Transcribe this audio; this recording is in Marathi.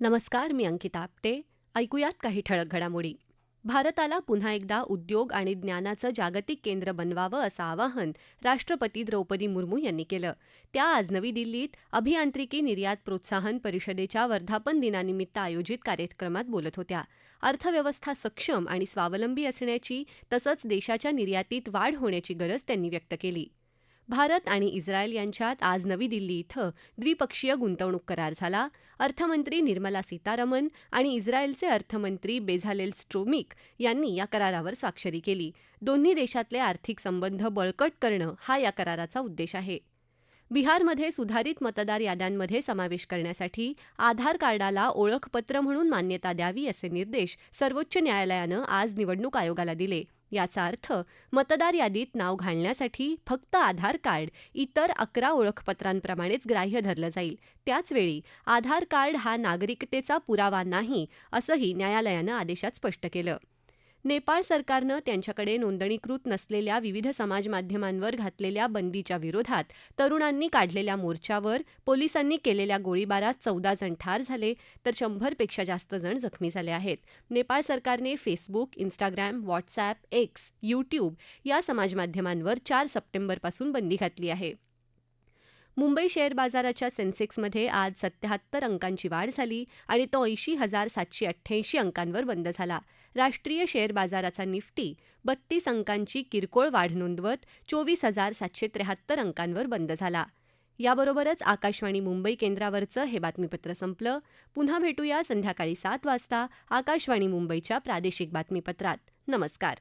नमस्कार मी अंकिता आपटे. ऐकूयात काही ठळक घडामोडी. भारताला पुन्हा एकदा उद्योग आणि ज्ञानाचं जागतिक केंद्र बनवावं असं आवाहन राष्ट्रपती द्रौपदी मुर्मू यांनी केलं. त्या आज नवी दिल्लीत अभियांत्रिकी निर्यात प्रोत्साहन परिषदेच्या वर्धापन दिनानिमित्त आयोजित कार्यक्रमात बोलत होत्या. अर्थव्यवस्था सक्षम आणि स्वावलंबी असण्याची तसंच देशाच्या निर्यातीत वाढ होण्याची गरज त्यांनी व्यक्त केली. भारत आणि इस्रायल यांच्यात आज नवी दिल्ली इथं द्विपक्षीय गुंतवणूक करार झाला. अर्थमंत्री निर्मला सीतारमन आणि इस्रायलचे अर्थमंत्री बेझालेल स्ट्रोमिक यांनी या करारावर स्वाक्षरी केली. दोन्ही देशातले आर्थिक संबंध बळकट करणं हा या कराराचा उद्देश आहे. बिहारमध्ये सुधारित मतदार याद्यांमध्ये समावेश करण्यासाठी आधार कार्डाला ओळखपत्र म्हणून मान्यता द्यावी असे निर्देश सर्वोच्च न्यायालयानं आज निवडणूक आयोगाला दिले. याचा अर्थ मतदार यादीत नाव घालण्यासाठी फक्त आधार कार्ड इतर अकरा ओळखपत्रांप्रमाणेच ग्राह्य धरलं जाईल. त्याचवेळी आधार कार्ड हा नागरिकतेचा पुरावा नाही असंही न्यायालयानं आदेशात स्पष्ट केलं. नेपाळ सरकारनं त्यांच्याकडे नोंदणीकृत नसलेल्या विविध समाजमाध्यमांवर घातलेल्या बंदीच्या विरोधात तरुणांनी काढलेल्या मोर्चावर पोलिसांनी केलेल्या गोळीबारात चौदा जण ठार झाले तर शंभरपेक्षा जास्त जण जखमी झाले आहेत. नेपाळ सरकारने Facebook Instagram WhatsApp X YouTube या समाजमाध्यमांवर चार सप्टेंबरपासून बंदी घातली आहे. मुंबई शेअर बाजाराच्या सेन्सेक्समध्ये आज सत्याहत्तर अंकांची वाढ झाली आणि तो ऐंशी हजार सातशे अठ्ठ्याऐंशी अंकांवर बंद झाला. राष्ट्रीय शेअर बाजाराचा निफ्टी बत्तीस अंकांची किरकोळ वाढ नोंदवत चोवीस हजार सातशे त्र्याहत्तर अंकांवर बंद झाला. याबरोबरच आकाशवाणी मुंबई केंद्रावरचं हे बातमीपत्र संपलं. पुन्हा भेटूया संध्याकाळी सात वाजता आकाशवाणी मुंबईच्या प्रादेशिक बातमीपत्रात. नमस्कार.